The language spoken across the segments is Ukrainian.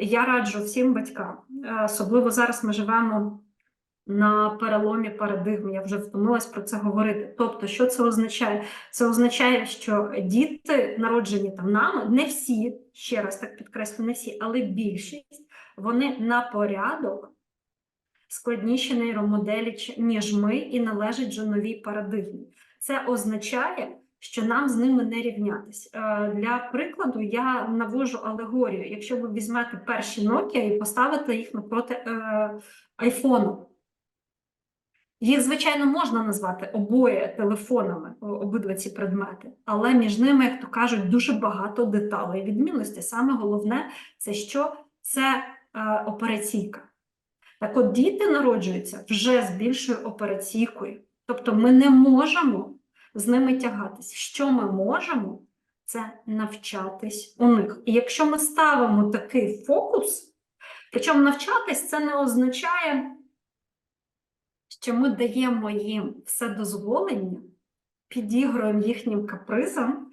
я раджу всім батькам, е, особливо зараз ми живемо на переломі парадигм, я вже втомилась про це говорити. Тобто, що це означає? Це означає, що діти, народжені там нами, не всі, ще раз так підкреслю, не всі, але більшість, вони на порядок складніші нейромоделі, ніж ми, і належать же новій парадигмі. Це означає, що нам з ними не рівнятись. Е, Для прикладу, я навожу алегорію. Якщо ви візьмете перші Nokia і поставите їх напроти е, айфону, їх, звичайно, можна назвати обоє телефонами, обидва ці предмети, але між ними, як то кажуть, дуже багато деталей відмінності. Саме головне, це що це е, операційка. Так от діти народжуються вже з більшою операційкою. Тобто ми не можемо з ними тягатись. Що ми можемо, це навчатись у них. І якщо ми ставимо такий фокус, причому навчатись це не означає, що ми даємо їм все дозволення, підігруємо їхнім капризам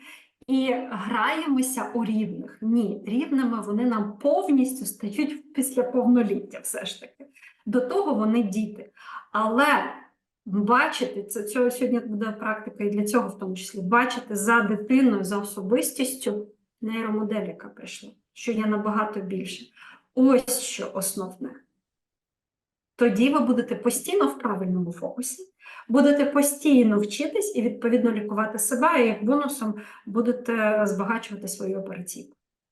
і граємося у рівних. Ні, рівними вони нам повністю стають після повноліття, все ж таки. До того вони діти. Але бачити, це цього сьогодні буде практика і для цього в тому числі, бачити за дитиною, за особистістю нейромодель, яка прийшла, що є набагато більше. Ось що основне. Тоді ви будете постійно в правильному фокусі, будете постійно вчитись і відповідно лікувати себе, і як бонусом будете збагачувати свою операційку.